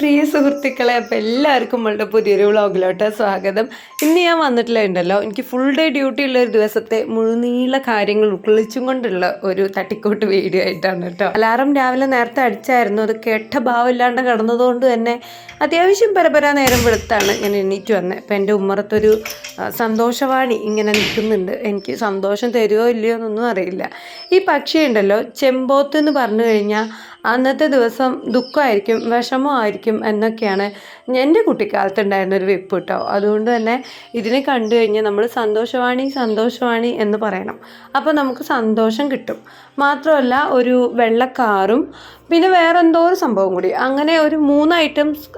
പ്രിയ സുഹൃത്തുക്കളെ അപ്പോൾ എല്ലാവർക്കും നമ്മളുടെ പുതിയൊരു വ്ളോഗിലോട്ട് സ്വാഗതം. ഇന്ന് ഞാൻ വന്നിട്ടില്ല ഉണ്ടല്ലോ എനിക്ക് ഫുൾ ഡേ ഡ്യൂട്ടി ഉള്ള ഒരു ദിവസത്തെ മുഴുനീള കാര്യങ്ങൾ ഉൾക്കൊള്ളിച്ചും കൊണ്ടുള്ള ഒരു തട്ടിക്കോട്ട് വീഡിയോ ആയിട്ടാണ് കേട്ടോ. അലാറം രാവിലെ നേരത്തെ അടിച്ചായിരുന്നു അത് കേട്ട ഭാവമില്ലാണ്ട് കടന്നതുകൊണ്ട് തന്നെ അത്യാവശ്യം പരപരാ നേരം വെളുത്താണ് ഞാൻ എണീറ്റ് വന്നത് അപ്പം എന്റെ ഉമ്മറത്തൊരു സന്തോഷവാണി ഇങ്ങനെ നിൽക്കുന്നുണ്ട്. എനിക്ക് സന്തോഷം തരുമോ ഇല്ലയോ എന്നൊന്നും അറിയില്ല. ഈ പക്ഷിയുണ്ടല്ലോ ചെമ്പോത്ത് എന്ന് പറഞ്ഞു കഴിഞ്ഞാൽ അന്നത്തെ ദിവസം ദുഃഖമായിരിക്കും വിഷമമായിരിക്കും എന്നൊക്കെയാണ് എന്റെ കുട്ടിക്കാലത്ത് ഉണ്ടായിരുന്ന ഒരു വെപ്പ് കേട്ടോ അതുകൊണ്ട് തന്നെ ഇതിനെ കണ്ടു കഴിഞ്ഞാൽ നമ്മൾ സന്തോഷവാണി സന്തോഷവാണി എന്ന് പറയണം. അപ്പോൾ നമുക്ക് സന്തോഷം കിട്ടും. മാത്രമല്ല ഒരു വെള്ളക്കാറും പിന്നെ വേറെ എന്തോ ഒരു സംഭവം കൂടി. അങ്ങനെ ഒരു മൂന്ന് ഐറ്റംസ്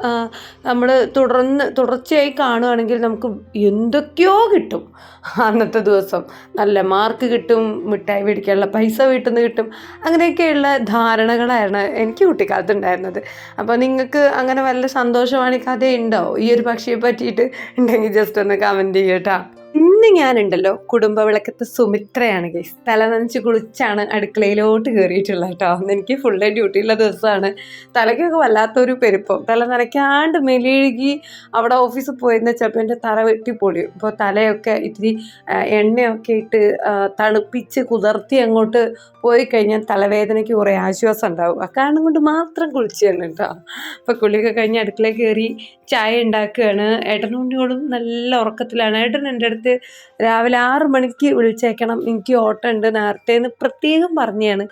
നമ്മൾ തുടർന്ന് തുടർച്ചയായി കാണുകയാണെങ്കിൽ നമുക്ക് എന്തൊക്കെയോ കിട്ടും. അന്നത്തെ ദിവസം നല്ല മാർക്ക് കിട്ടും മിഠായി മേടിക്കാനുള്ള പൈസ വീട്ടിൽ നിന്ന് കിട്ടും. അങ്ങനെയൊക്കെയുള്ള ധാരണകളായിരുന്നു എനിക്ക് കുട്ടിക്കാലത്ത് ഉണ്ടായിരുന്നത് അപ്പോൾ നിങ്ങൾക്ക് അങ്ങനെ വല്ല സന്തോഷവാണി കഥ ഉണ്ടോ ഈ ഒരു പക്ഷിയെ പറ്റിയിട്ട് ഉണ്ടെങ്കിൽ ജസ്റ്റ് ഒന്ന് കമന്റ് ചെയ്യട്ടാ ഇന്ന് ഞാനുണ്ടല്ലോ കുടുംബ വിളക്കത്ത് സുമിത്രയാണ് ഗൈസ് തല നനച്ച് കുളിച്ചാണ് അടുക്കളയിലോട്ട് കയറിയിട്ടുള്ളത് കേട്ടോ. അന്ന് എനിക്ക് ഫുൾ ഡേ ഡ്യൂട്ടിയുള്ള ദിവസമാണ്. തലയ്ക്കൊക്കെ വല്ലാത്തൊരു പെരുപ്പം. തല നനയ്ക്കാണ്ട് മെലിഴുകി അവിടെ ഓഫീസിൽ പോയിരുന്ന ചിലപ്പോൾ എന്റെ തല വെട്ടിപ്പൊളിയും. ഇപ്പോൾ തലയൊക്കെ ഇത്തിരി എണ്ണയൊക്കെ ഇട്ട് തണുപ്പിച്ച് കുതിർത്തി അങ്ങോട്ട് പോയി കഴിഞ്ഞാൽ തലവേദനയ്ക്ക് കുറേ ആശ്വാസം ഉണ്ടാവും. ആ കാരണം കൊണ്ട് മാത്രം കുളിച്ചാണ് കേട്ടോ. അപ്പോൾ കുളിയൊക്കെ കഴിഞ്ഞ് അടുക്കളയിൽ കയറി ചായ ഉണ്ടാക്കുകയാണ്. ഏട്ടനും നല്ല ഉറക്കത്തിലാണ്. ഏട്ടൻ എന്റെ അടുത്ത് രാവിലെ ആറ് മണിക്ക് വിളിച്ചേക്കണം. എനിക്ക് ഓട്ടം ഉണ്ട് നേരത്തെ എന്ന് പ്രത്യേകം പറഞ്ഞാണ്.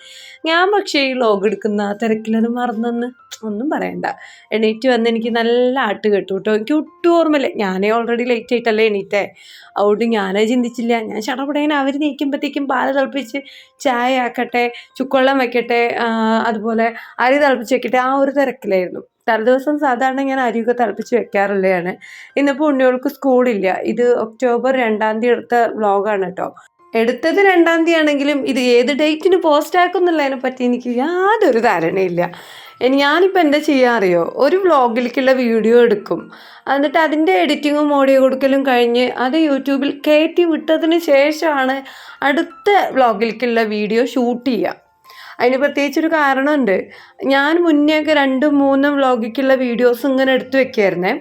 ഞാൻ പക്ഷേ ഈ ലോഗ് എടുക്കുന്ന ആ തിരക്കിലത് മറന്നെന്ന് ഒന്നും പറയണ്ട. എണീറ്റ് വന്ന് എനിക്ക് നല്ല ആട്ട് കേട്ടു കേട്ടോ. എനിക്ക് ഒട്ടും ഓർമ്മയില്ല. ഞാനേ ഓൾറെഡി ലേറ്റ് ആയിട്ടല്ലേ എണീറ്റേ. അതുകൊണ്ട് ഞാനേ ചിന്തിച്ചില്ല. ഞാൻ ചടപടേനെ അവർ നീക്കുമ്പോഴത്തേക്കും പാൽ തിളപ്പിച്ച് ചായ ആക്കട്ടെ ചുക്കുവെള്ളം വെക്കട്ടെ അതുപോലെ അരി തിളപ്പിച്ച് വെക്കട്ടെ. ആ ഒരു തിരക്കിലായിരുന്നു. തലേദിവസം സാധാരണ ഞാൻ അരിയൊക്കെ തിളപ്പിച്ച് വെക്കാറുള്ളതാണ്. ഇന്നിപ്പോൾ ഉണ്ണികൾക്ക് സ്കൂളില്ല. ഇത് ഒക്ടോബർ രണ്ടാം തീയതി എടുത്ത വ്ളോഗാണ് കേട്ടോ. എടുത്തത് രണ്ടാം തീയതി ആണെങ്കിലും ഇത് ഏത് ഡേറ്റിന് പോസ്റ്റ് ആക്കുന്നുള്ളതിനെ പറ്റി എനിക്ക് യാതൊരു ധാരണയില്ല. ഞാനിപ്പോൾ എന്താ ചെയ്യാ അറിയോ? ഒരു വ്ളോഗിലേക്കുള്ള വീഡിയോ എടുക്കും. എന്നിട്ട് അതിന്റെ എഡിറ്റിങ്ങും ഓഡിയോ കൊടുക്കലും കഴിഞ്ഞ് അത് യൂട്യൂബിൽ കയറ്റി വിട്ടതിന് ശേഷമാണ് അടുത്ത വ്ളോഗിലേക്കുള്ള വീഡിയോ ഷൂട്ട് ചെയ്യുക അതിന് പ്രത്യേകിച്ചൊരു കാരണമുണ്ട്. ഞാൻ മുന്നേ ഒക്കെ രണ്ടും മൂന്നും വ്ളോഗിക്കുള്ള വീഡിയോസ് ഇങ്ങനെ എടുത്തു വെക്കായിരുന്നേ.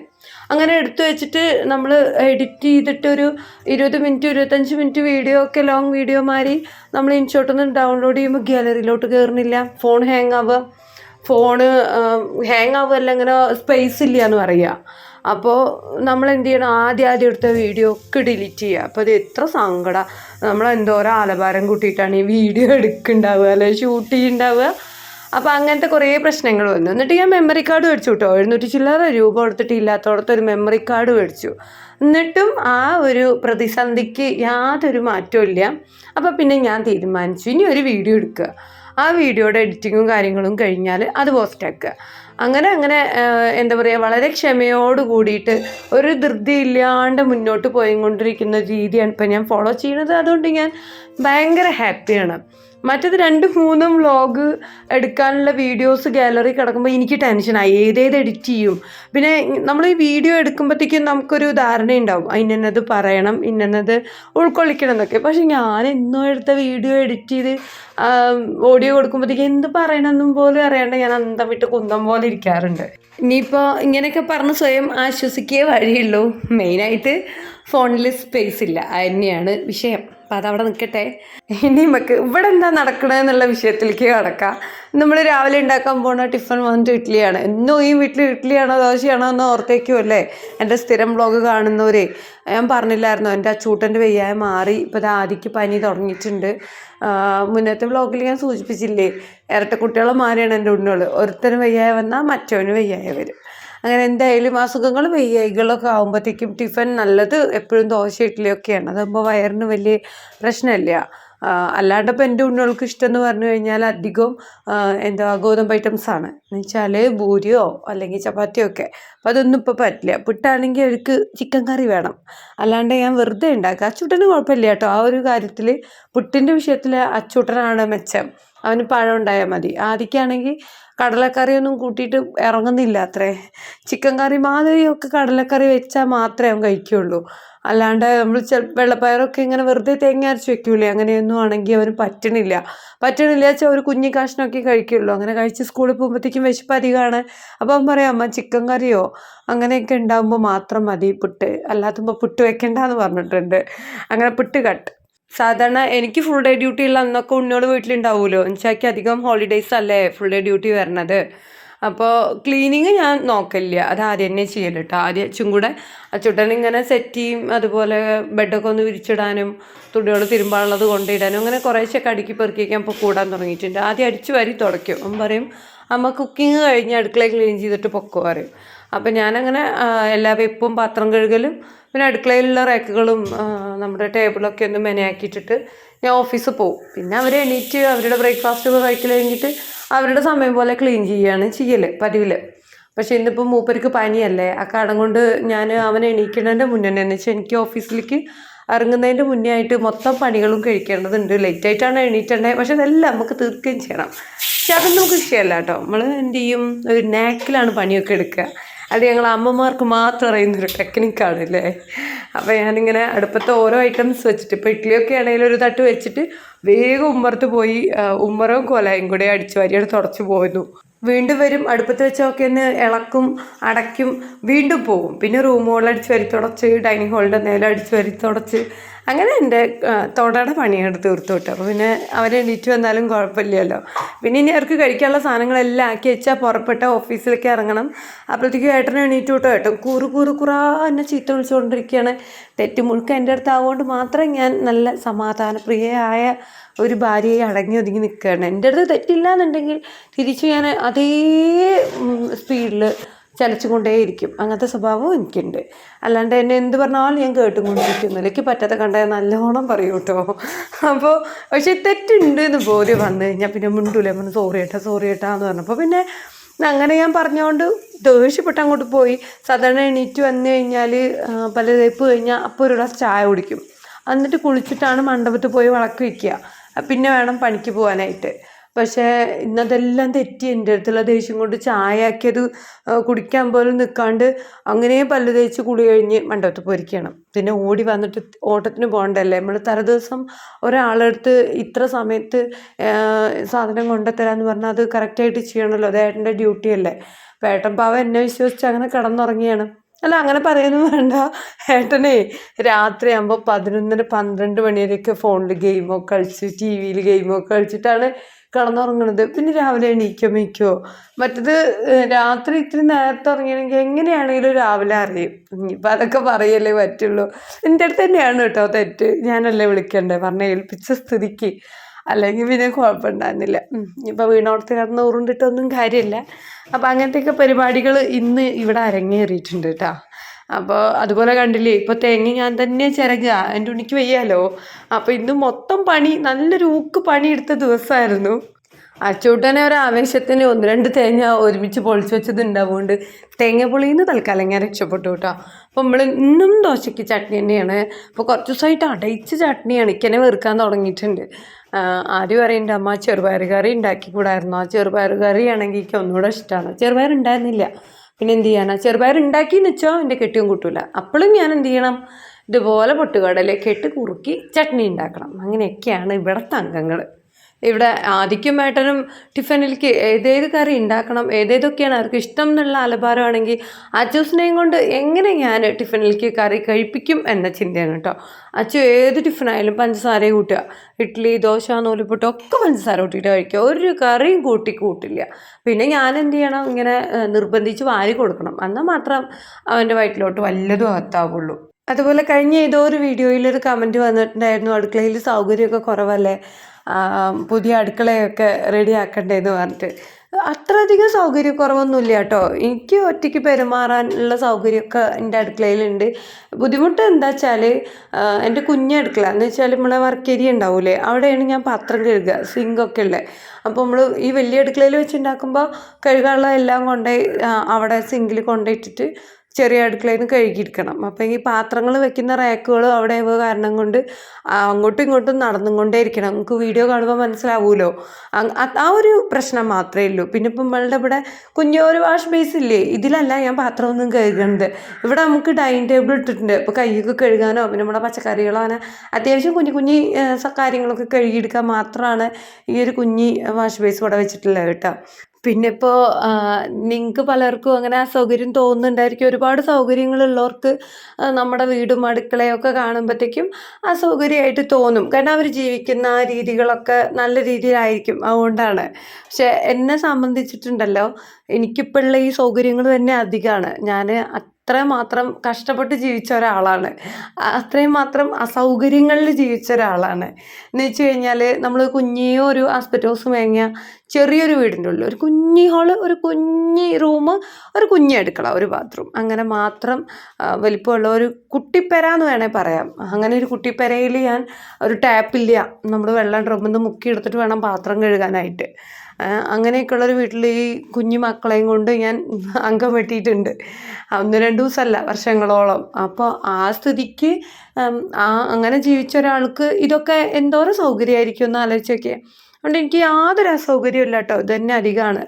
അങ്ങനെ എടുത്തു വെച്ചിട്ട് നമ്മൾ എഡിറ്റ് ചെയ്തിട്ട് ഒരു ഇരുപത് മിനിറ്റ് ഇരുപത്തഞ്ച് മിനിറ്റ് വീഡിയോ ഒക്കെ ലോങ് വീഡിയോ മാതിരി നമ്മൾ ഇൻഷോട്ടൊന്നും ഡൗൺലോഡ് ചെയ്യുമ്പോൾ ഗാലറിയിലോട്ട് കയറുന്നില്ല ഫോൺ ഹാങ് ആവുക. ഫോണ് ഹാങ് ആവുകയല്ല ഇങ്ങനെ സ്പേസ് ഇല്ല എന്ന് പറയുക അപ്പോൾ നമ്മൾ എന്ത് ചെയ്യണം ആദ്യം ആദ്യം എടുത്ത വീഡിയോ ഒക്കെ ഡിലീറ്റ് ചെയ്യുക അപ്പോൾ അത് എത്ര സങ്കടം. നമ്മൾ എന്തോരം ആലഭാരം കൂട്ടിയിട്ടാണ് ഈ വീഡിയോ എടുക്കുന്നുണ്ടാവുക അല്ലെ? ഷൂട്ട് ചെയ്യുന്നുണ്ടാവുക. അപ്പോൾ അങ്ങനത്തെ കുറേ പ്രശ്നങ്ങൾ വന്നു. എന്നിട്ട് ഞാൻ മെമ്മറി കാർഡ് മേടിച്ചു കേട്ടോ എഴുന്നൂറ്റി ചില്ലറ രൂപ കൊടുത്തിട്ട് ഇല്ലാത്തടത്ത് ഒരു മെമ്മറി കാർഡ് മേടിച്ചു. എന്നിട്ടും ആ ഒരു പ്രതിസന്ധിക്ക് യാതൊരു മാറ്റവും ഇല്ല. അപ്പോൾ പിന്നെ ഞാൻ തീരുമാനിച്ചു. ഇനി ഒരു വീഡിയോ എടുക്കുക. ആ വീഡിയോയുടെ എഡിറ്റിങ്ങും കാര്യങ്ങളും കഴിഞ്ഞാൽ അത് പോസ്റ്റ് ആക്കുക. അങ്ങനെ അങ്ങനെ എന്താ പറയുക വളരെ ക്ഷമയോട് കൂടിയിട്ട് ഒരു ധൃതി ഇല്ലാണ്ട് മുന്നോട്ട് പോയിക്കൊണ്ടിരിക്കുന്ന രീതിയാണ് ഇപ്പം ഞാൻ ഫോളോ ചെയ്യുന്നത്. അതുകൊണ്ട് ഞാൻ ഭയങ്കര ഹാപ്പിയാണ് മറ്റത് രണ്ട് മൂന്നും വ്ളോഗ് എടുക്കാനുള്ള വീഡിയോസ് ഗാലറി കിടക്കുമ്പോൾ എനിക്ക് ടെൻഷനായി ഏതേത് എഡിറ്റ് ചെയ്യും? പിന്നെ നമ്മൾ ഈ വീഡിയോ എടുക്കുമ്പോഴത്തേക്കും നമുക്കൊരു ധാരണയുണ്ടാവും ഇന്നത് പറയണം ഇന്നത് ഉൾക്കൊള്ളിക്കണം എന്നൊക്കെ. പക്ഷെ ഞാൻ എന്നോ എടുത്ത വീഡിയോ എഡിറ്റ് ചെയ്ത് ഓഡിയോ കൊടുക്കുമ്പോഴത്തേക്ക് എന്ത് പറയണമെന്നും പോലും അറിയാണ്ട് ഞാൻ അന്തം വിട്ട് കുന്തം പോലെ ഇരിക്കാറുണ്ട്. ഇനിയിപ്പോൾ ഇങ്ങനെയൊക്കെ പറഞ്ഞ് സ്വയം ആശ്വസിക്കേ വഴിയുള്ളൂ. മെയിനായിട്ട് ഫോണിൽ സ്പേസ് ഇല്ല. അത് തന്നെയാണ് വിഷയം. അപ്പം അതവിടെ നിൽക്കട്ടെ ഇനി നമുക്ക് ഇവിടെ എന്താ നടക്കണമെന്നുള്ള വിഷയത്തിലേക്ക് കടക്കാം. നമ്മൾ രാവിലെ ഉണ്ടാക്കാൻ പോണ ടിഫിൻ വന്നിട്ട് ഇഡ്ഡലിയാണ് എന്നും ഈ വീട്ടിൽ ഇഡ്ഡലിയാണോ ദോശയാണോ എന്ന് ഓർത്തേക്കുമല്ലേ എന്റെ സ്ഥിരം ബ്ലോഗ് കാണുന്നവരെ. ഞാൻ പറഞ്ഞില്ലായിരുന്നു എന്റെ അച്ചൂട്ടന്റെ വെയ്യായ മാറി. ഇപ്പോൾ ആദിക്ക് പനി തുടങ്ങിയിട്ടുണ്ട്. മുന്നത്തെ വ്ളോഗിൽ ഞാൻ സൂചിപ്പിച്ചില്ലേ ഇരട്ട കുട്ടികളെ മാറിയാണ് എന്റെ ഉണ്ണുകൾ ഒരുത്തന് വയ്യായ വന്നാൽ മറ്റവന് വയ്യായ വരും. അങ്ങനെ എന്തായാലും അസുഖങ്ങൾ വയ്യായികളൊക്കെ ആകുമ്പോഴത്തേക്കും ടിഫൻ നല്ലത് എപ്പോഴും ദോശ ഇഡ്ഡലിയൊക്കെയാണ് അതാകുമ്പോൾ വയറിന് വലിയ പ്രശ്നമില്ല. അല്ലാണ്ട് ഇപ്പം എന്റെ ഉണ്ണുകൾക്ക് ഇഷ്ടം എന്ന് പറഞ്ഞു കഴിഞ്ഞാൽ അധികം എന്താ ഗോതമ്പ് ഐറ്റംസ് ആണ്. എന്ന് വെച്ചാൽ ബൂരിയോ അല്ലെങ്കിൽ ചപ്പാത്തിയോ ഒക്കെ. അപ്പോൾ അതൊന്നും ഇപ്പോൾ പറ്റില്ല. പുട്ടാണെങ്കിൽ അവർക്ക് ചിക്കൻ കറി വേണം. അല്ലാണ്ട് ഞാൻ വെറുതെ ഉണ്ടാക്കുക. അച്ചൂട്ടന് കുഴപ്പമില്ല കേട്ടോ. ആ ഒരു കാര്യത്തിൽ പുട്ടിന്റെ വിഷയത്തിൽ അച്ചൂട്ടനാണ് മെച്ചം. അവന് പഴം ഉണ്ടായാൽ മതി. ആദിക്കാണെങ്കിൽ കടലക്കറിയൊന്നും കൂട്ടിയിട്ട് ഇറങ്ങുന്നില്ല അത്രേ. ചിക്കൻ കറി മാതിരിയൊക്കെ കടലക്കറി വെച്ചാൽ മാത്രമേ അവൻ കഴിക്കുകയുള്ളൂ അല്ലാണ്ട് നമ്മൾ ചെ വെള്ളപ്പയറൊക്കെ ഇങ്ങനെ വെറുതെ തേങ്ങ അരച്ച് വെക്കൂലേ? അങ്ങനെയൊന്നും ആണെങ്കിൽ അവന് പറ്റണില്ല. പറ്റണില്ല വെച്ചാൽ ഒരു കുഞ്ഞി കഷ്ണമൊക്കെ കഴിക്കുള്ളൂ. അങ്ങനെ കഴിച്ച് സ്കൂളിൽ പോകുമ്പോഴത്തേക്കും വിശപ്പ് അധികമാണ്. അപ്പോൾ അവൻ പറയാം അമ്മ ചിക്കൻ കറിയോ? അങ്ങനെയൊക്കെ ഉണ്ടാകുമ്പോൾ മാത്രം മതി പുട്ട്. അല്ലാത്തുമ്പോൾ പുട്ട് വെക്കണ്ടെന്ന് പറഞ്ഞിട്ടുണ്ട്. അങ്ങനെ പുട്ട് കട്ട് സാധാരണ എനിക്ക് ഫുൾ ഡേ ഡ്യൂട്ടി ഉള്ള അന്നൊക്കെ ഉണ്ണിയോട് വീട്ടിലുണ്ടാവുമല്ലോ എന്നുവെച്ചാൽ അധികം ഹോളിഡേയ്സ് അല്ലേ ഫുൾ ഡേ ഡ്യൂട്ടി വരണത്? അപ്പോൾ ക്ലീനിങ് ഞാൻ നോക്കില്ല അത് ആദ്യം തന്നെ ചെയ്യൽ കേട്ടോ ആദ്യം അച്ചും കൂടെ അച്ചുട്ടൻ ഇങ്ങനെ സെറ്റ് ചെയ്യും. അതുപോലെ ബെഡൊക്കെ ഒന്ന് വിരിച്ചിടാനും തുണികൾ തിരുമ്പാനുള്ളത് കൊണ്ടിടാനും അങ്ങനെ കുറേശ്ശൊക്കെ അടുക്കി പെറുക്കിയൊക്കെ അപ്പോൾ കൂടാൻ തുടങ്ങിയിട്ടുണ്ട്. ആദ്യം അടിച്ചു വരി തുടയ്ക്കും. അവൻ പറയും അമ്മ കുക്കിംഗ് കഴിഞ്ഞ് അടുക്കള ക്ലീൻ ചെയ്തിട്ട് പൊക്കോ പറയും. അപ്പം ഞാനങ്ങനെ എല്ലാ വെപ്പും പാത്രം കഴുകലും പിന്നെ അടുക്കളയിലുള്ള റാക്കുകളും നമ്മുടെ ടേബിളൊക്കെ ഒന്ന് മെനയാക്കിയിട്ടിട്ട് ഞാൻ ഓഫീസിൽ പോകും പിന്നെ അവർ എണീറ്റ് അവരുടെ ബ്രേക്ക്ഫാസ്റ്റ് ഒക്കെ കഴിക്കൽ കഴിഞ്ഞിട്ട് അവരുടെ സമയം പോലെ ക്ലീൻ ചെയ്യുകയാണ് ചെയ്യൽ പതിവിൽ പക്ഷേ ഇന്നിപ്പോൾ മൂപ്പർക്ക് പനിയല്ലേ ആ കടം കൊണ്ട് ഞാൻ അവൻ എണീക്കുന്നതിന്റെ മുന്നേ എന്ന് വെച്ചാൽ എനിക്ക് ഓഫീസിലേക്ക് ഇറങ്ങുന്നതിന്റെ മുന്നേ ആയിട്ട് മൊത്തം പണികളും കഴിക്കേണ്ടതുണ്ട്. ലേറ്റ് ആയിട്ടാണ് എണീറ്റേണ്ടത് പക്ഷെ അതെല്ലാം നമുക്ക് തീർക്കുകയും ചെയ്യണം. പക്ഷെ അതൊന്നും നമുക്ക് വിഷയമല്ല കേട്ടോ. നമ്മൾ എന്ത് ചെയ്യും? ഒരു നാക്കിലാണ് പണിയൊക്കെ എടുക്കുക. അത് ഞങ്ങൾ അമ്മമാർക്ക് മാത്രം അറിയുന്നൊരു ടെക്നിക്കാണ് അല്ലേ അപ്പോൾ ഞാനിങ്ങനെ അടുപ്പത്തെ ഓരോ ഐറ്റംസ് വെച്ചിട്ട് ഇപ്പോൾ ഇഡ്ഡലിയൊക്കെ ആണെങ്കിൽ ഒരു തട്ട് വെച്ചിട്ട് വേഗം ഉമ്മറത്ത് പോയി ഉമ്മറവും കൊലയും കൂടെ അടിച്ചു വരിയോട് തുടച്ച് പോയിരുന്നു വീണ്ടും വരും അടുപ്പത്ത് വെച്ചൊക്കെ ഒന്ന് ഇളക്കും അടയ്ക്കും വീണ്ടും പോകും. പിന്നെ റൂമുകൾ അടിച്ച് വരി തുടച്ച് ഡൈനിങ് ഹാളിന്റെ നേരെ അടിച്ച് വരി തുടച്ച്. അങ്ങനെ എന്റെ തൊടയുടെ പണിയെടുത്ത് തീർത്തു വിട്ടു അപ്പോൾ പിന്നെ അവരെ എണീറ്റ് വന്നാലും കുഴപ്പമില്ലല്ലോ. പിന്നെ ഇനി അവർക്ക് കഴിക്കാനുള്ള സാധനങ്ങളെല്ലാം ആക്കി വെച്ചാൽ പുറപ്പെട്ട ഓഫീസിലേക്ക് ഇറങ്ങണം. അപ്പോഴത്തേക്കും ഏട്ടനെ എണീറ്റ് വിട്ടോ. ഏട്ടൻ കൂറു കൂറ് കുറാ എന്നെ ചീത്ത വിളിച്ചുകൊണ്ടിരിക്കുകയാണ് തെറ്റുമുഴുക്ക എന്റെ അടുത്ത് ആവുകൊണ്ട് മാത്രം ഞാൻ നല്ല സമാധാനപ്രിയയായ ഒരു ഭാര്യയെ അടങ്ങി ഒതുങ്ങി നിൽക്കുകയാണ് എന്റെ അടുത്ത് തെറ്റില്ല എന്നുണ്ടെങ്കിൽ തിരിച്ച് ഞാൻ അതേ സ്പീഡിൽ ചലച്ചുകൊണ്ടേയിരിക്കും. അങ്ങനത്തെ സ്വഭാവവും എനിക്കുണ്ട്. അല്ലാണ്ട് എന്നെ എന്ത് പറഞ്ഞാലും ഞാൻ കേട്ടുകൊണ്ടിരിക്കുന്നു. എനിക്ക് പറ്റാത്ത കണ്ടാൽ നല്ലോണം പറയൂ കേട്ടോ. അപ്പോൾ പക്ഷേ തെറ്റുണ്ട് എന്ന് ബോധ്യം വന്നു കഴിഞ്ഞാൽ പിന്നെ മിണ്ടൂല. പറഞ്ഞു സോറി ഏട്ടാ സോറി ഏട്ടാ എന്ന് പറഞ്ഞപ്പോൾ പിന്നെ അങ്ങനെ ഞാൻ പറഞ്ഞുകൊണ്ട് ദേഷ്യപ്പെട്ട് അങ്ങോട്ട് പോയി. സാധാരണ എണീറ്റ് വന്നു കഴിഞ്ഞാൽ പല തേപ്പ് കഴിഞ്ഞാൽ അപ്പോൾ ഒരു ഗ്ലാസ് ചായ കുടിക്കും. എന്നിട്ട് കുളിച്ചിട്ടാണ് മണ്ഡപത്തിൽ പോയി വിളക്ക് വയ്ക്കുക പിന്നെ വേണം പണിക്ക് പോകാനായിട്ട് പക്ഷേ ഇന്നതെല്ലാം തെറ്റി. എന്റെ അടുത്തുള്ള ദേഷ്യം കൊണ്ട് ചായ ആക്കിയത് കുടിക്കാൻ പോലും നിൽക്കാണ്ട് അങ്ങനെ പല്ല് തേച്ച് കുളി കഴിഞ്ഞ് മണ്ഡപത്തിൽ പൊരിക്കണം പിന്നെ ഓടി വന്നിട്ട് ഓട്ടത്തിന് പോകണ്ടല്ലേ? നമ്മൾ തലേദിവസം ഒരാളെടുത്ത് ഇത്ര സമയത്ത് സാധനം കൊണ്ടുത്തരാന്ന് പറഞ്ഞാൽ അത് കറക്റ്റായിട്ട് ചെയ്യണമല്ലോ അത് ഏട്ടന്റെ ഡ്യൂട്ടി അല്ലേ അപ്പോൾ ഏട്ടൻ എന്നെ വിശ്വസിച്ച് അങ്ങനെ കിടന്നുറങ്ങിയാണ്. അല്ല അങ്ങനെ പറയുന്നു വേണ്ട. ഏട്ടനെ രാത്രിയാകുമ്പോൾ പതിനൊന്നര പന്ത്രണ്ട് മണിവരെയൊക്കെ ഫോണിൽ ഗെയിമൊക്കെ കളിച്ച് ടി വിയിൽ ഗെയിമൊക്കെ കളിച്ചിട്ടാണ് കിടന്നുറങ്ങണത്. പിന്നെ രാവിലെ എണീക്കോ മേക്കോ? മറ്റത് രാത്രി ഇത്തിരി നേരത്തെ ഉറങ്ങിയാണെങ്കിൽ എങ്ങനെയാണെങ്കിലും രാവിലെ അറിയും. ഇനിയിപ്പോൾ അതൊക്കെ പറയല്ലേ പറ്റുള്ളൂ. എന്റെ അടുത്ത് തന്നെയാണ് കേട്ടോ തെറ്റ്. ഞാനല്ലേ വിളിക്കണ്ടേ? പറഞ്ഞ ഏൽപ്പിച്ച സ്ഥിതിക്ക്. അല്ലെങ്കിൽ പിന്നെ കുഴപ്പമുണ്ടായിരുന്നില്ല. ഇപ്പോൾ വീണോടത്ത് കിടന്ന് ഉരുണ്ടിട്ടൊന്നും കാര്യമില്ല. അപ്പോൾ അങ്ങനത്തെയൊക്കെ പരിപാടികൾ ഇന്ന് ഇവിടെ അരങ്ങേറിയിട്ടുണ്ട് കേട്ടോ. അപ്പോൾ അതുപോലെ കണ്ടില്ലേ ഇപ്പോൾ തേങ്ങ ഞാൻ തന്നെ ചിരകുക എന്റെ ഉണിക്ക് വയ്യാലോ? അപ്പോൾ ഇന്ന് മൊത്തം പണി നല്ലൊരു ഊക്ക് പണിയെടുത്ത ദിവസമായിരുന്നു. അച്ചൂട്ടനെ ഒരു ആവേശത്തിന് ഒന്ന് രണ്ട് തേങ്ങ ഒരുമിച്ച് പൊളിച്ച് വെച്ചത് ഉണ്ടാവുകൊണ്ട് തേങ്ങ പൊളിന്ന് തൽക്കാലം ഞാൻ രക്ഷപ്പെട്ടു കേട്ടോ. അപ്പോൾ നമ്മൾ ഇന്നും ദോശയ്ക്ക് ചട്നി തന്നെയാണ്. അപ്പോൾ കുറച്ച് ദിവസമായിട്ട് അടയിച്ച് ചട്നിയാണ് ഇക്കനെ വെറുക്കാൻ തുടങ്ങിയിട്ടുണ്ട്. ആദ്യം പറയുന്നുണ്ട് അമ്മ ചെറുപയർ കറി ഉണ്ടാക്കി കൂടായിരുന്നു ആ ചെറുപയർ കറി ആണെങ്കിൽ എനിക്ക് ഒന്നുകൂടെ ഇഷ്ടമാണ് ചെറുപയർ ഉണ്ടായിരുന്നില്ല. പിന്നെ എന്ത് ചെയ്യാനാ? ചെറുപയർ ഉണ്ടാക്കിയെന്ന് വെച്ചോ എന്റെ കെട്ടിയും കൂട്ടൂല. അപ്പോഴും ഞാൻ എന്ത് ചെയ്യണം? ഇതുപോലെ പൊട്ടുകടലേക്ക് ഇട്ട് കുറുക്കി ചട്നി ഉണ്ടാക്കണം. അങ്ങനെയൊക്കെയാണ് ഇവിടുത്തെ അംഗങ്ങൾ ഇവിടെ ആദിക്കും ഏട്ടനും ടിഫനിലേക്ക് ഏതേത് കറി ഉണ്ടാക്കണം ഏതേതൊക്കെയാണ് അവർക്ക് ഇഷ്ടം എന്നുള്ള അലഭാരമാണെങ്കിൽ അച്ചൂസിനെയും കൊണ്ട് എങ്ങനെ ഞാൻ ടിഫിനിലേക്ക് കറി കഴിപ്പിക്കും എന്ന ചിന്തയാണ് കേട്ടോ. അച്ചു ഏത് ടിഫിനായാലും പഞ്ചസാര കൂട്ടുക. ഇഡ്ഡലി ദോശ നൂലിപ്പൊട്ട് ഒക്കെ പഞ്ചസാര കൂട്ടിയിട്ട് കഴിക്കുക. ഒരു കറിയും കൂട്ടി കൂട്ടില്ല. പിന്നെ ഞാൻ എന്ത് ചെയ്യണം? ഇങ്ങനെ നിർബന്ധിച്ച് വാരി കൊടുക്കണം. എന്നാൽ മാത്രം അവന്റെ വയറ്റിലോട്ട് വല്ലതും അകത്താവുള്ളൂ. അതുപോലെ കഴിഞ്ഞ ഏതോ ഒരു വീഡിയോയിൽ ഒരു കമന്റ് വന്നിട്ടുണ്ടായിരുന്നു. അടുക്കളയിൽ സൗകര്യമൊക്കെ കുറവല്ലേ? പുതിയ അടുക്കളയൊക്കെ റെഡിയാക്കണ്ടേന്ന് പറഞ്ഞിട്ട്. അത്രയധികം സൗകര്യക്കുറവൊന്നുമില്ല കേട്ടോ. എനിക്ക് ഒറ്റയ്ക്ക് പെരുമാറാനുള്ള സൗകര്യമൊക്കെ എന്റെ അടുക്കളയിലുണ്ട്. ബുദ്ധിമുട്ട് എന്താ വെച്ചാൽ എന്റെ കുഞ്ഞ അടുക്കള എന്ന് വെച്ചാൽ നമ്മളെ വർക്കേരി ഉണ്ടാവൂലേ അവിടെയാണ് ഞാൻ പാത്രം കഴുകുക സിങ്കൊക്കെ ഉള്ളത് അപ്പോൾ നമ്മൾ ഈ വലിയ അടുക്കളയിൽ വെച്ചുണ്ടാക്കുമ്പോൾ കഴുകാനുള്ള എല്ലാം കൊണ്ടുപോയി അവിടെ സിങ്കിൽ കൊണ്ടുപോയിട്ടിട്ട് ചെറിയ അടുക്കളയിൽ നിന്ന് കഴുകിയെടുക്കണം. അപ്പോൾ ഈ പാത്രങ്ങൾ വെക്കുന്ന റാക്കുകളും അവിടെ കാരണം കൊണ്ട് അങ്ങോട്ടും ഇങ്ങോട്ടും നടന്നും കൊണ്ടേ ഇരിക്കണം നമുക്ക് വീഡിയോ കാണുമ്പോൾ മനസ്സിലാവുമല്ലോ ആ ഒരു പ്രശ്നം മാത്രമേ ഉള്ളൂ. പിന്നെ ഇപ്പം നമ്മളുടെ ഇവിടെ കുഞ്ഞൊരു വാഷ് ബേസ് ഇല്ലേ? ഇതിലല്ല ഞാൻ പാത്രമൊന്നും കഴുകുന്നത് ഇവിടെ നമുക്ക് ഡൈനിങ് ടേബിൾ ഇട്ടിട്ടുണ്ട്. ഇപ്പോൾ കൈയൊക്കെ കഴുകാനോ പിന്നെ നമ്മുടെ പച്ചക്കറികളോ അങ്ങനെ അത്യാവശ്യം കുഞ്ഞു കുഞ്ഞി കാര്യങ്ങളൊക്കെ കഴുകിയെടുക്കാൻ മാത്രമാണ് ഈ ഒരു കുഞ്ഞി വാഷ് ബേസ് ഇവിടെ വെച്ചിട്ടുള്ളത് കേട്ടോ. പിന്നെ ഇപ്പോൾ നിങ്ങൾക്ക് പലർക്കും അങ്ങനെ ആ സൗകര്യം തോന്നുന്നുണ്ടായിരിക്കും. ഒരുപാട് സൗകര്യങ്ങളുള്ളവർക്ക് നമ്മുടെ വീടും അടുക്കളയും ഒക്കെ കാണുമ്പോഴത്തേക്കും സൗകര്യമായിട്ട് തോന്നും. കാരണം അവർ ജീവിക്കുന്ന ആ രീതികളൊക്കെ നല്ല രീതിയിലായിരിക്കും. അതുകൊണ്ടാണ്. പക്ഷെ എന്നെ സംബന്ധിച്ചിട്ടുണ്ടല്ലോ എനിക്കിപ്പോൾ ഉള്ള ഈ സൗകര്യങ്ങൾ തന്നെ അധികമാണ് ഞാൻ അത്ര മാത്രം കഷ്ടപ്പെട്ട് ജീവിച്ച ഒരാളാണ്. അത്രയും മാത്രം അസൗകര്യങ്ങളിൽ ജീവിച്ച ഒരാളാണ്. എന്ന് വെച്ച് കഴിഞ്ഞാൽ നമ്മൾ കുഞ്ഞിയോ ഒരു ആസ്പെറ്റോസ് വാങ്ങിയ ചെറിയൊരു വീടിന്റെ ഉള്ളിൽ ഒരു കുഞ്ഞി ഹാൾ ഒരു കുഞ്ഞി റൂം ഒരു കുഞ്ഞി അടുക്കള ഒരു ബാത്റൂം അങ്ങനെ മാത്രം വലിപ്പമുള്ള ഒരു കുട്ടിപ്പെര എന്ന് വേണേൽ പറയാം. അങ്ങനെ ഒരു കുട്ടിപ്പെരയിൽ ഞാൻ ഒരു ടാപ്പില്ല നമ്മൾ വെള്ളം ഡ്രമ്മിൽ നിന്ന് മുക്കി എടുത്തിട്ട് വേണം പാത്രം കഴുകാനായിട്ട്. അങ്ങനെയൊക്കെയുള്ളൊരു വീട്ടിൽ ഈ കുഞ്ഞു മക്കളെയും കൊണ്ട് ഞാൻ അംഗം വെട്ടിയിട്ടുണ്ട്. ഒന്ന് രണ്ട് ദിവസമല്ല വർഷങ്ങളോളം. അപ്പോൾ ആ സ്ഥിതിക്ക് ആ അങ്ങനെ ജീവിച്ച ഒരാൾക്ക് ഇതൊക്കെ എന്തോരം സൗകര്യമായിരിക്കും എന്ന് ആലോചിച്ചൊക്കെ അതുകൊണ്ട് എനിക്ക് യാതൊരു അസൗകര്യവും ഇല്ല കേട്ടോ. ഇത് തന്നെ അധികമാണ്.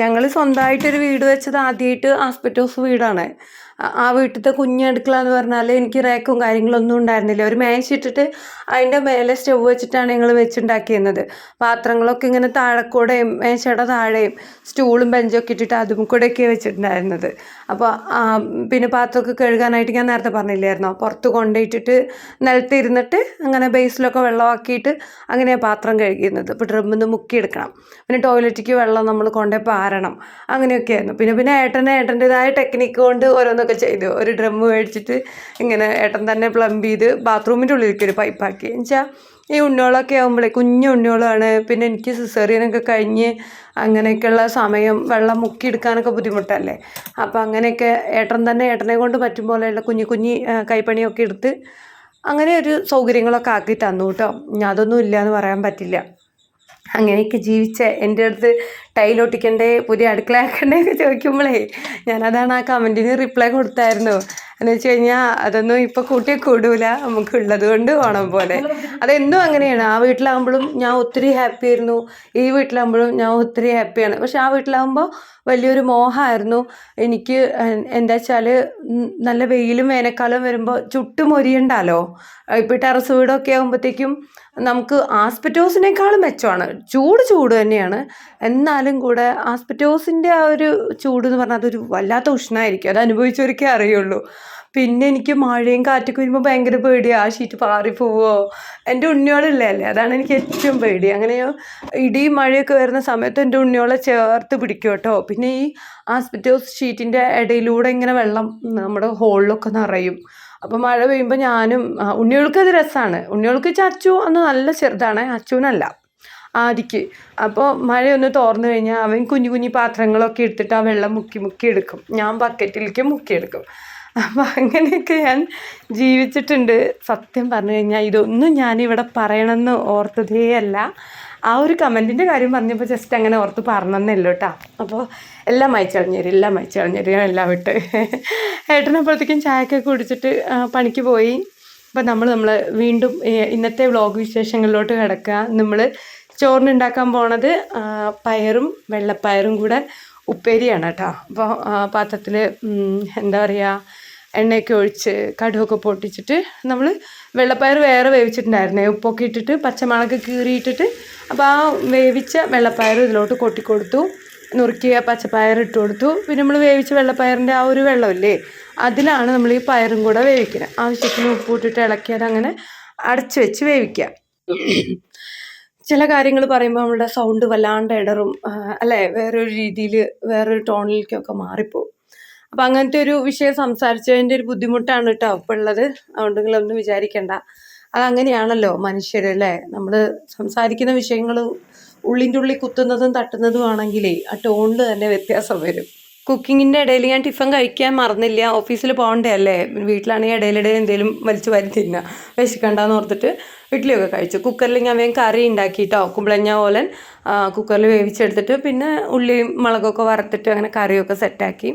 ഞങ്ങൾ സ്വന്തമായിട്ടൊരു വീട് വെച്ചത് ആദ്യമായിട്ട് ആസ്പെറ്റോസ് വീടാണ്. ആ- വീട്ടിലത്തെ കുഞ്ഞടുക്കള എന്ന് പറഞ്ഞാൽ എനിക്ക് റാക്കും കാര്യങ്ങളൊന്നും ഉണ്ടായിരുന്നില്ല. ഒരു മേശ ഇട്ടിട്ട് അതിന്റെ മേലെ സ്റ്റവ് വെച്ചിട്ടാണ് ഞങ്ങൾ വെച്ചുണ്ടാക്കിയിരുന്നത്. പാത്രങ്ങളൊക്കെ ഇങ്ങനെ താഴെക്കൂടെയും മേശയുടെ താഴെയും സ്റ്റൂളും ബെഞ്ചൊക്കെ ഇട്ടിട്ട് അതും കൂടെയൊക്കെ വെച്ചിട്ടുണ്ടായിരുന്നത്. അപ്പോൾ പിന്നെ പാത്രമൊക്കെ കഴുകാനായിട്ട് ഞാൻ നേരത്തെ പറഞ്ഞില്ലായിരുന്നോ? പുറത്ത് കൊണ്ടുപോയിട്ടിട്ട് നിലത്തിരുന്നിട്ട് അങ്ങനെ ബേസിലൊക്കെ വെള്ളമാക്കിയിട്ട് അങ്ങനെ പാത്രം കഴുകിയിരുന്നത്. ഇപ്പോൾ ഡ്രമ്മിൽ നിന്ന് മുക്കിയെടുക്കണം. പിന്നെ ടോയ്ലറ്റിക്ക് വെള്ളം നമ്മൾ കൊണ്ടുപോയി പാരണം. അങ്ങനെയൊക്കെ ആയിരുന്നു. പിന്നെ പിന്നെ ഏട്ടനെ ഏട്ടന്റെതായ ടെക്നിക്ക് കൊണ്ട് ഓരോന്നൊക്കെ ചെയ്തു. ഒരു ഡ്രം മേടിച്ചിട്ട് ഇങ്ങനെ ഏട്ടൻ തന്നെ പ്ലംബ് ചെയ്ത് ബാത്റൂമിന്റെ ഉള്ളിലേക്ക് ഒരു പൈപ്പാക്കി എന്നുവെച്ചാൽ ഈ ഉണ്ണിയോളൊക്കെ ആകുമ്പോഴേ കുഞ്ഞു ഉണ്ണിയോളാണ്. പിന്നെ എനിക്ക് സിസേറിയനൊക്കെ കഴിഞ്ഞ് അങ്ങനെയൊക്കെയുള്ള സമയം വെള്ളം മുക്കിയെടുക്കാനൊക്കെ ബുദ്ധിമുട്ടല്ലേ? അപ്പോൾ അങ്ങനെയൊക്കെ ഏട്ടൻ തന്നെ ഏട്ടനെ കൊണ്ട് പറ്റും പോലെയുള്ള കുഞ്ഞു കുഞ്ഞി കൈപ്പണിയൊക്കെ എടുത്ത് അങ്ങനെ ഒരു സൗകര്യങ്ങളൊക്കെ ആക്കി തന്നു കേട്ടോ. അതൊന്നും ഇല്ല എന്ന് പറയാൻ പറ്റില്ല. അങ്ങനെയൊക്കെ ജീവിച്ച എന്റെ അടുത്ത് ടൈലൊട്ടിക്കണ്ടേ പുതിയ അടുക്കള ആക്കണ്ടേ ഒക്കെ ചോദിക്കുമ്പോഴേ ഞാനതാണ് ആ കമന്റിന് റിപ്ലൈ കൊടുത്തായിരുന്നു. എന്ന് വെച്ച് കഴിഞ്ഞാൽ അതൊന്നും ഇപ്പോൾ കൂട്ടിയെ കൂടൂല. നമുക്ക് ഉള്ളത് കൊണ്ട് ഓണം പോലെ. അതെന്നും അങ്ങനെയാണ്. ആ വീട്ടിലാകുമ്പോഴും ഞാൻ ഒത്തിരി ഹാപ്പി ആയിരുന്നു. ഈ വീട്ടിലാകുമ്പോഴും ഞാൻ ഒത്തിരി ഹാപ്പിയാണ് പക്ഷെ ആ വീട്ടിലാകുമ്പോൾ വലിയൊരു മോഹമായിരുന്നു എനിക്ക് എന്താ വെച്ചാൽ നല്ല വെയിലും വേനൽക്കാലം വരുമ്പോൾ ചുട്ടുമൊരിയണ്ടല്ലോ ഇപ്പോൾ ടെറസ് വീടൊക്കെ ആകുമ്പോഴത്തേക്കും നമുക്ക് ആസ്പെറ്റോസിനേക്കാളും മെച്ചമാണ്. ചൂട് ചൂട് തന്നെയാണ്. എന്നാലും കൂടെ ആസ്പെറ്റോസിന്റെ ആ ഒരു ചൂട് എന്ന് പറഞ്ഞാൽ അതൊരു വല്ലാത്ത ഉഷ്ണമായിരിക്കും. അത് അനുഭവിച്ചവർക്കേ അറിയുള്ളൂ. പിന്നെ എനിക്ക് മഴയും കാറ്റൊക്കെ വരുമ്പോൾ ഭയങ്കര പേടിയാണ് ആ ഷീറ്റ് പാറിപ്പോവോ എന്റെ ഉണ്ണിയോളില്ലേ? അല്ലേ അതാണ് എനിക്ക് ഏറ്റവും പേടി. അങ്ങനെ ഇടിയും മഴയൊക്കെ വരുന്ന സമയത്ത് എന്റെ ഉണ്ണിയോളെ ചേർത്ത് പിടിക്കും കേട്ടോ. പിന്നെ ഈ ആസ്പെറ്റോസ് ഷീറ്റിന്റെ ഇടയിലൂടെ ഇങ്ങനെ വെള്ളം നമ്മുടെ ഹോളിലൊക്കെ നിറയും. അപ്പോൾ മഴ പെയ്യുമ്പോൾ ഞാനും ഉണ്ണികൾക്ക് അത് രസമാണ് ഉണ്ണികൾക്ക് അച്ചു അന്ന് നല്ല ചെറുതാണ് അച്ചുവിനല്ല ആദിക്ക്. അപ്പോൾ മഴയൊന്ന് തോർന്നു കഴിഞ്ഞാൽ അവൻ കുഞ്ഞു കുഞ്ഞു പാത്രങ്ങളൊക്കെ എടുത്തിട്ട് ആ വെള്ളം മുക്കി മുക്കി എടുക്കും. ഞാൻ ബക്കറ്റിലേക്ക് മുക്കി എടുക്കും. അപ്പം അങ്ങനെയൊക്കെ ഞാൻ ജീവിച്ചിട്ടുണ്ട്. സത്യം പറഞ്ഞു കഴിഞ്ഞാൽ ഇതൊന്നും ഞാനിവിടെ പറയണമെന്ന് ഓർത്തതേ അല്ല ആ ഒരു കമന്റിന്റെ കാര്യം പറഞ്ഞപ്പോൾ ജസ്റ്റ് അങ്ങനെ ഓർത്ത് പറഞ്ഞെന്നല്ലോ കേട്ടോ അപ്പോൾ എല്ലാം അയച്ചളഞ്ഞു തരും എല്ലാം അയച്ചളഞ്ഞു തരും എല്ലാം വിട്ട് ഏട്ടനപ്പോഴത്തേക്കും ചായയൊക്കെ കുടിച്ചിട്ട് പണിക്ക് പോയി. അപ്പം നമ്മൾ നമ്മൾ വീണ്ടും ഇന്നത്തെ വ്ളോഗ് വിശേഷങ്ങളിലോട്ട് കിടക്കുക നമ്മൾ ചോറിനുണ്ടാക്കാൻ പോണത് പയറും വെള്ളപ്പയറും കൂടെ ഉപ്പേരിയാണ് കേട്ടോ അപ്പോൾ പാത്രത്തിൽ എന്താ പറയുക എണ്ണയൊക്കെ ഒഴിച്ച് കടുവൊക്കെ പൊട്ടിച്ചിട്ട് നമ്മൾ വെള്ളപ്പയർ വേറെ വേവിച്ചിട്ടുണ്ടായിരുന്നേ. ഉപ്പൊക്കെ ഇട്ടിട്ട് പച്ചമുളക് കീറിയിട്ടിട്ട് അപ്പോൾ ആ വേവിച്ച വെള്ളപ്പയർ ഇതിലോട്ട് കൊട്ടിക്കൊടുത്തു. നുറുക്കിയ പച്ചപ്പയർ ഇട്ട് കൊടുത്തു. പിന്നെ നമ്മൾ വേവിച്ച വെള്ളപ്പയറിന്റെ ആ ഒരു വെള്ളമില്ലേ അതിലാണ് നമ്മൾ ഈ പയറും കൂടെ വേവിക്കുന്നത് ആവശ്യത്തിന് ഉപ്പ് ഇട്ടിട്ട് ഇളക്കിയത് അങ്ങനെ അടച്ച് വെച്ച് വേവിക്കുക ചില കാര്യങ്ങൾ പറയുമ്പോൾ നമ്മുടെ സൗണ്ട് വല്ലാണ്ട് ഇടറും അല്ലേ? വേറൊരു രീതിയിൽ വേറൊരു ടോണിലേക്കൊക്കെ മാറിപ്പോവും. അപ്പം അങ്ങനത്തെ ഒരു വിഷയം സംസാരിച്ചതിന്റെ ഒരു ബുദ്ധിമുട്ടാണ് കേട്ടോ ഇപ്പം ഉള്ളത്. അതുകൊണ്ട് നിങ്ങളൊന്നും വിചാരിക്കണ്ട. അതങ്ങനെയാണല്ലോ മനുഷ്യർ അല്ലേ? നമ്മൾ സംസാരിക്കുന്ന വിഷയങ്ങൾ ഉള്ളിന്റെ ഉള്ളിൽ കുത്തുന്നതും തട്ടുന്നതും ആണെങ്കിലേ ആ ടോണിൽ തന്നെ വ്യത്യാസം വരും. കുക്കിങ്ങിന്റെ ഇടയിൽ ഞാൻ ടിഫൻ കഴിക്കാൻ മറന്നില്ല. ഓഫീസിൽ പോകണ്ടേ അല്ലേ? വീട്ടിലാണെങ്കിൽ ഇടയിലിടയിൽ എന്തെങ്കിലും വലിച്ചു വാരി തിന്നുക വിശക്കണ്ടെന്ന് ഓർത്തിട്ട് ഇഡ്ഡലിയൊക്കെ കഴിച്ചു. കുക്കറിൽ ഞാൻ വേഗം കറി ഉണ്ടാക്കിയിട്ടോ കുമ്പളഞ്ഞ ഓലൻ കുക്കറിൽ വേവിച്ചെടുത്തിട്ട് പിന്നെ ഉള്ളിയും മുളകൊക്കെ വറുത്തിട്ട് അങ്ങനെ കറിയൊക്കെ സെറ്റാക്കി.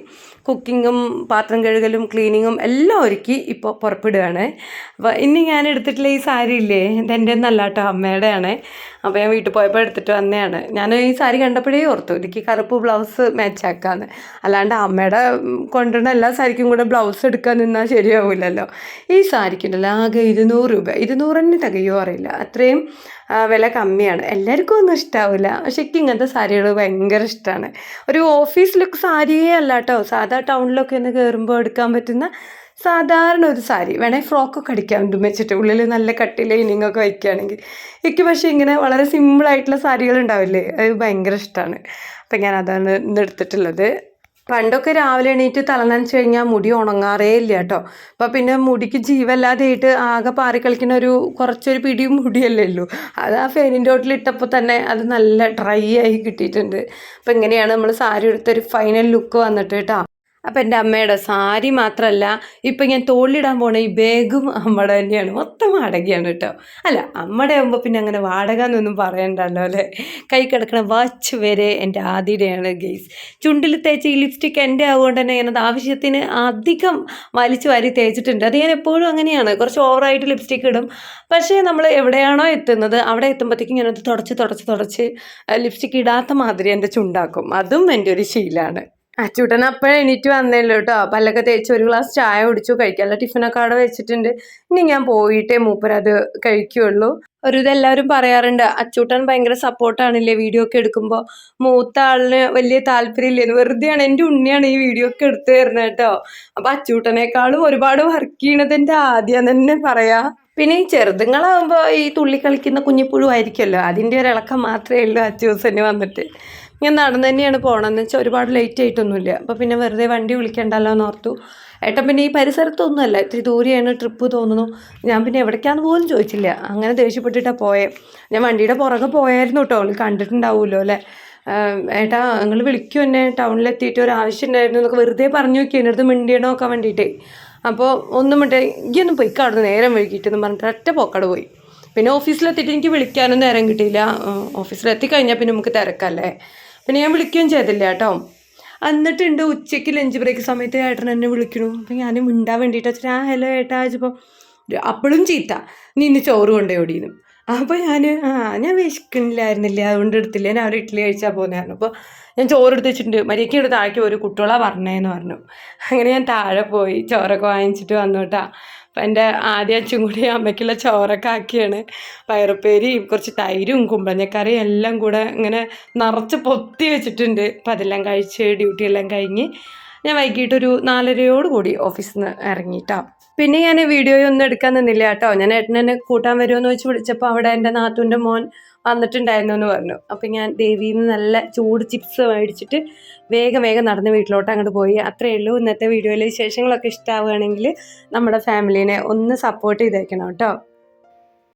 കുക്കിങ്ങും പാത്രം കഴുകലും ക്ലീനിങ്ങും എല്ലാം ഒരുക്കി ഇപ്പോൾ പുറപ്പെടുകയാണ്. അപ്പോൾ ഇനി ഞാൻ എടുത്തിട്ടുള്ള ഈ സാരി ഇല്ലേ? ഇതെന്റെ ഒന്നല്ല കേട്ടോ അമ്മയുടെയാണ്. അപ്പോൾ ഞാൻ വീട്ടിൽ പോയപ്പോൾ എടുത്തിട്ട് വന്നതാണ്. ഞാൻ ഈ സാരി കണ്ടപ്പോഴേ ഓർത്തു എനിക്ക് കറുപ്പ് ബ്ലൗസ് മാച്ചാക്കാന്ന്. അല്ലാണ്ട് അമ്മയുടെ കൊണ്ടുവരുന്ന എല്ലാ സാരിക്കും കൂടെ ബ്ലൗസ് എടുക്കാൻ നിന്നാൽ ശരിയാവില്ലല്ലോ. ഈ സാരിക്കുണ്ടല്ലോ ആകെ ഇരുന്നൂറ് രൂപ. ഇരുന്നൂറിന് തികയോ അറിയില്ല. അത്രയും വില കമ്മിയാണ്. എല്ലാവർക്കും ഒന്നും ഇഷ്ടാവില്ല പക്ഷെ ഇങ്ങനത്തെ സാരികൾ ഭയങ്കര ഇഷ്ടമാണ് ഒരു ഓഫീസ് ലുക്ക് സാരിയേ അല്ല കേട്ടോ. സാധാ ടൗണിലൊക്കെ ഒന്ന് കയറുമ്പോൾ എടുക്കാൻ പറ്റുന്ന സാധാരണ ഒരു സാരി. വേണേൽ ഫ്രോക്കൊക്കെ അടിക്കാൻ വെച്ചിട്ട്. ഉള്ളിൽ നല്ല കട്ടി ലൈനിങ് ഒക്കെ വയ്ക്കുകയാണെങ്കിൽ എനിക്ക് പക്ഷേ ഇങ്ങനെ വളരെ സിമ്പിളായിട്ടുള്ള സാരികൾ ഉണ്ടാവില്ലേ? അത് ഭയങ്കര ഇഷ്ടമാണ് അപ്പം ഞാൻ അതാണ് ഇന്ന് എടുത്തിട്ടുള്ളത്. പണ്ടൊക്കെ രാവിലെ എണീറ്റ് തലനനച്ച് കഴിഞ്ഞാൽ മുടി ഉണങ്ങാറേ ഇല്ല കേട്ടോ അപ്പം പിന്നെ മുടിക്ക് ജീവല്ലാതെയായിട്ട് ആകെ പാറി കളിക്കുന്ന ഒരു കുറച്ചൊരു പിടിയും മുടിയല്ലേ ഉള്ളൂ. അത് ആ ഫാനിന്റെ ഇട്ടപ്പോൾ തന്നെ അത് നല്ല ഡ്രൈ ആയി കിട്ടിയിട്ടുണ്ട്. അപ്പം ഇങ്ങനെയാണ് നമ്മൾ സാരി എടുത്തൊരു ഫൈനൽ ലുക്ക് വന്നിട്ട് കേട്ടോ അപ്പം എന്റെ അമ്മയുടെ സാരി മാത്രമല്ല ഇപ്പം ഞാൻ തോളിലിടാൻ പോണ ഈ ബാഗും അമ്മയുടെ തന്നെയാണ്. മൊത്തം വാടകയാണ് കേട്ടോ. അല്ല അമ്മയുടെ ആകുമ്പോൾ പിന്നെ അങ്ങനെ വാടക എന്നൊന്നും പറയണ്ടല്ലോ അല്ലേ? കൈ കിടക്കണ വാച്ച് വരെ എന്റെ ആദ്യയുടെയാണ് ഗെയ്സ്. ചുണ്ടിൽ തേച്ച് ഈ ലിപ്സ്റ്റിക് എന്റെ ആവുകൊണ്ട് തന്നെ ഞാനത് ആവശ്യത്തിന് അധികം വലിച്ചു വാരി തേച്ചിട്ടുണ്ട്. അത് ഞാൻ എപ്പോഴും അങ്ങനെയാണ്. കുറച്ച് ഓവറായിട്ട് ലിപ്സ്റ്റിക് ഇടും. പക്ഷേ നമ്മൾ എവിടെയാണോ എത്തുന്നത് അവിടെ എത്തുമ്പോഴത്തേക്കും ഞാനത് തുടച്ച് തുടച്ച് തുടച്ച് ലിപ്സ്റ്റിക് ഇടാത്ത മാതിരി എന്റെ ചുണ്ടാക്കും. അതും എന്റെ ഒരു ശീലമാണ് അച്ചൂട്ടൻ അപ്പോഴും എണീറ്റ് വന്നല്ലോ കേട്ടോ. പല്ലൊക്കെ തേച്ച് ഒരു ഗ്ലാസ് ചായ കുടിച്ചു കഴിക്കാനുള്ള ടിഫിനൊക്കെ അവിടെ വെച്ചിട്ടുണ്ട്. ഇനി ഞാൻ പോയിട്ടേ മൂപ്പരത് കഴിക്കുള്ളൂ ഒരു ഇതെല്ലാവരും പറയാറുണ്ട് അച്ചൂട്ടൻ ഭയങ്കര സപ്പോർട്ടാണില്ലേ വീഡിയോ ഒക്കെ എടുക്കുമ്പോൾ മൂത്ത ആളിന് വലിയ താല്പര്യമില്ലേന്ന് വെറുതെയാണ് എന്റെ ഉണ്ണിയാണ് ഈ വീഡിയോ ഒക്കെ എടുത്തു തരുന്നത് കേട്ടോ. അപ്പം അച്ചൂട്ടനേക്കാളും ഒരുപാട് വർക്ക് ചെയ്യണത് എന്റെ ആദ്യം തന്നെ പറയാം. പിന്നെ ഈ ചെറുതുങ്ങളാകുമ്പോൾ ഈ തുള്ളി കളിക്കുന്ന കുഞ്ഞിപ്പുഴു ആയിരിക്കുമല്ലോ. അതിന്റെ ഒരു ഇളക്കം മാത്രമേ ഉള്ളൂ അച്ചൂസന് വന്നിട്ട്. ഞാൻ നടന്നു തന്നെയാണ് പോകണമെന്ന് വെച്ചാൽ ഒരുപാട് ലേറ്റ് ആയിട്ടൊന്നുമില്ല. അപ്പോൾ പിന്നെ വെറുതെ വണ്ടി വിളിക്കണ്ടല്ലോ എന്ന് ഓർത്തു. ഏട്ടൻ പിന്നെ ഈ പരിസരത്തൊന്നുമല്ല. ഇത്തിരി ദൂരെയാണ് ട്രിപ്പ് തോന്നുന്നു. ഞാൻ പിന്നെ എവിടേക്കാന്ന് പോലും ചോദിച്ചില്ല. അങ്ങനെ ദേഷ്യപ്പെട്ടിട്ടാണ് പോയേ. ഞാൻ വണ്ടിയുടെ പുറകെ പോയായിരുന്നു കേട്ടോ. അവൾ കണ്ടിട്ടുണ്ടാവുമല്ലോ അല്ലേ? ഏട്ടാ നിങ്ങൾ വിളിക്കും എന്നെ. ടൗണിലെത്തിയിട്ട് ഒരു ആവശ്യം ഉണ്ടായിരുന്നു എന്നൊക്കെ വെറുതെ പറഞ്ഞു നോക്കി. എന്റെ അടുത്ത് മിണ്ടിയണോ നോക്കാൻ വേണ്ടിയിട്ടേ. അപ്പോൾ ഒന്നും മിണ്ടേ ഇനിയൊന്നും പോയി കടന്ന് നേരം വൈകിട്ടെന്ന് പറഞ്ഞിട്ട് ഒറ്റ പോക്കട് പോയി. പിന്നെ ഓഫീസിലെത്തിയിട്ട് എനിക്ക് വിളിക്കാനും നേരം കിട്ടിയില്ല. ഓഫീസിലെത്തി കഴിഞ്ഞാൽ പിന്നെ നമുക്ക് തിരക്കല്ലേ? പിന്നെ ഞാൻ വിളിക്കുകയും ചെയ്തില്ല കേട്ടോ. എന്നിട്ടുണ്ട് ഉച്ചയ്ക്ക് ലഞ്ച് ബ്രേക്ക് സമയത്ത് ഏട്ടൻ എന്നെ വിളിക്കണു അപ്പം ഞാൻ മിണ്ടാൻ വേണ്ടിയിട്ട് വെച്ചിട്ട് ആ ഹലോ ഏട്ടാ വെച്ചപ്പോൾ അപ്പോഴും ചീത്ത. നീ ഇന്ന് ചോറ് കൊണ്ടേ ഓടിയിരുന്നു അപ്പോൾ ഞാൻ ആ ഞാൻ വിശക്കണില്ലായിരുന്നില്ല അതുകൊണ്ട് എടുത്തില്ല. ഞാൻ അവർ ഇഡ്ഡലി കഴിച്ചാൽ പോകുന്നതായിരുന്നു അപ്പോൾ ഞാൻ ചോറ് എടുത്ത് വെച്ചിട്ടുണ്ട്. മര്യാദയ്ക്ക് എടുത്ത് ആക്കി ഒരു കുട്ടികളാ പറഞ്ഞേന്ന് പറഞ്ഞു. അങ്ങനെ ഞാൻ താഴെ പോയി ചോറൊക്കെ വാങ്ങിച്ചിട്ട് വന്നു കേട്ടാ. അപ്പം എന്റെ ആദ്യ അച്ഛൻ കൂടി അമ്മയ്ക്കുള്ള ചോറൊക്കെ ആക്കിയാണ്. പയറുപ്പേരിയും കുറച്ച് തൈരും കുമ്പളഞ്ഞക്കറിയും എല്ലാം കൂടെ ഇങ്ങനെ നിറച്ച് പൊത്തി വെച്ചിട്ടുണ്ട്. അപ്പം അതെല്ലാം കഴിച്ച് ഡ്യൂട്ടിയെല്ലാം കഴിഞ്ഞ് ഞാൻ വൈകിട്ടൊരു നാലരയോട് കൂടി ഓഫീസിൽ നിന്ന് ഇറങ്ങിയിട്ടാ. പിന്നെ ഞാൻ വീഡിയോ ഒന്നും എടുക്കാൻ നിന്നില്ല കേട്ടോ. ഞാൻ ഏട്ടനെ കൂട്ടാൻ വരുമോ എന്ന് വെച്ച് വിളിച്ചപ്പോൾ അവിടെ എന്റെ നാത്തൂന്റെ മോൻ വന്നിട്ടുണ്ടായിരുന്നു എന്ന് പറഞ്ഞു. അപ്പം ഞാൻ ദേവിയിൽ നിന്ന് നല്ല ചൂട് ചിപ്സ് മേടിച്ചിട്ട് വേഗം വേഗം നടന്ന് വീട്ടിലോട്ട് അങ്ങോട്ട് പോയി. അത്രയേ ഉള്ളൂ. ഇന്നത്തെ വീഡിയോയിലെ വിശേഷങ്ങളൊക്കെ ഇഷ്ടമാവുകയാണെങ്കിൽ നമ്മുടെ ഫാമിലീനെ ഒന്ന് സപ്പോർട്ട് ചെയ്തേക്കണം കേട്ടോ.